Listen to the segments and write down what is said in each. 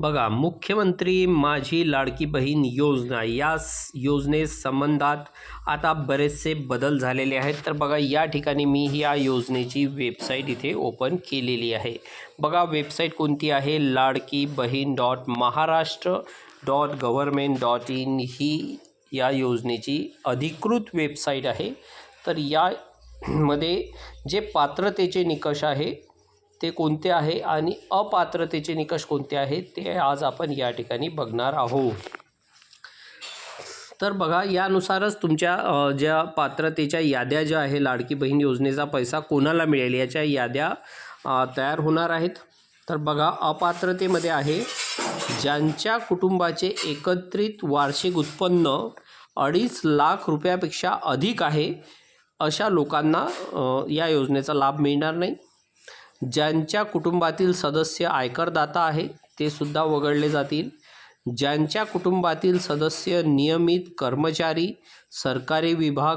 बघा मुख्यमंत्री माझी लाडकी बहीण योजना या योजनेसंबंधात आता बरेचसे बदल झालेले आहेत. तर बघा या ठिकाणी मी या योजनेची वेबसाईट इथे ओपन केलेली आहे. बघा वेबसाईट कोणती आहे? Ladki Bahin dot Maharashtra dot government dot in ही या योजनेची अधिकृत वेबसाईट आहे. तर या मध्ये जे पात्रतेचे निकष आहे ते कोणते आहे आणि अपात्रतेचे निकष कोणते आहेत ते आज आपण या ठिकाणी बघणार आहोत. तर बघा यानुसारच तुमच्या ज्या पात्रतेच्या याद्या ज्या आहे लाडकी बहीण योजनेचा पैसा कोणाला मिळेल याच्या याद्या तयार होणार आहेत. तर बघा अपात्रतेमध्ये आहे ज्यांच्या कुटुंबाचे एकत्रित वार्षिक उत्पन्न अडीच लाख रुपयापेक्षा अधिक आहे अशा लोकांना या योजनेचा लाभ मिळणार नाही. ज्यांच्या कुटुंबातील सदस्य आयकरदाता आहे ते सुद्धा वगळले जातील. ज्यांच्या कुटुंबातील सदस्य नियमित कर्मचारी सरकारी विभाग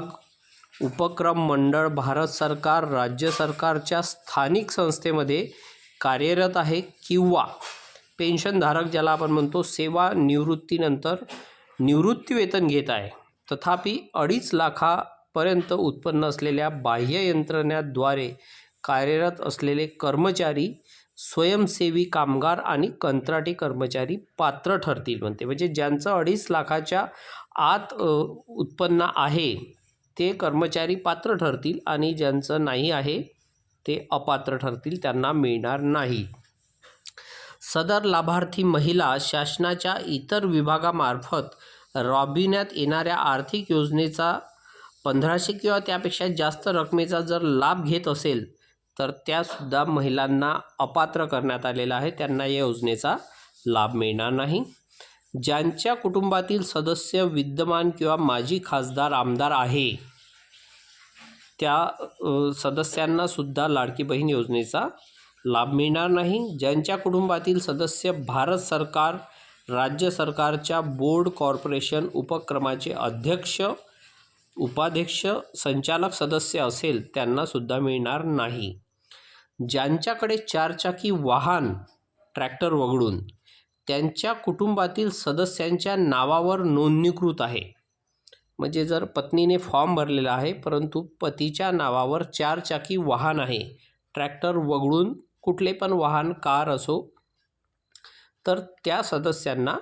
उपक्रम मंडळ भारत सरकार राज्य सरकारच्या स्थानिक संस्थेमध्ये कार्यरत आहे किंवा पेन्शनधारक ज्याला आपण म्हणतो सेवा निवृत्तीनंतर निवृत्तीवेतन घेत आहे. तथापि अडीच लाखापर्यंत उत्पन्न असलेल्या बाह्य यंत्रणाद्वारे कार्यरत असलेले कर्मचारी स्वयंसेवी कामगार आणि कंत्राटी कर्मचारी पात्र ठरतील म्हणते. म्हणजे ज्यांचं अडीच लाखाच्या आत उत्पन्न आहे ते कर्मचारी पात्र ठरतील आणि ज्यांचं नाही आहे ते अपात्र ठरतील त्यांना मिळणार नाही. सदर लाभार्थी महिला शासनाच्या इतर विभागामार्फत राबविण्यात येणाऱ्या आर्थिक योजनेचा पंधराशे किंवा त्यापेक्षा जास्त रकमेचा जर लाभ घेत असेल तर त्यासुद्धा महिलांना अपात्र करण्यात आलेलं आहे. त्यांना या योजनेचा लाभ मिळणार नाही. ज्यांच्या कुटुंबातील सदस्य विद्यमान किंवा माजी खासदार आमदार आहे त्या सदस्यांना सुद्धा लाडकी बहीण योजनेचा लाभ मिळणार नाही. ज्यांच्या कुटुंबातील सदस्य भारत सरकार राज्य सरकारच्या बोर्ड कॉर्पोरेशन उपक्रमाचे अध्यक्ष उपाध्यक्ष संचालक सदस्य असेल त्यांना सुद्धा मिळणार नाही. ज्यांच्याकडे चारचाकी वाहन ट्रॅक्टर वगळून त्यांच्या कुटुंबातील सदस्यांच्या नावावर नोंदणीकृत आहे. म्हणजे जर पत्नीने फॉर्म भरलेला आहे परंतु पतीच्या नावावर चारचाकी वाहन आहे ट्रॅक्टर वगळून कुठले पण वाहन कार असो तर त्या सदस्यांना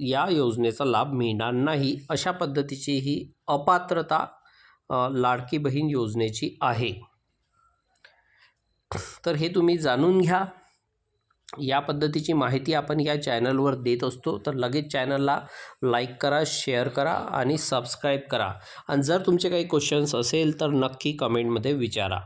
या योजनेचा लाभ मिळणार नाही. अशा पद्धतीची ही अपात्रता लाडकी बहीण योजनेची आहे. तर हे तुम्ही जाणून घ्या. या पद्धतीची माहिती आपण या चॅनलवर देत असतो. तर लगेच चॅनलला लाईक करा शेअर करा आणि सबस्क्राईब करा. आणि जर तुमचे काही क्वेश्चन्स असेल तर नक्की कमेंटमध्ये विचारा.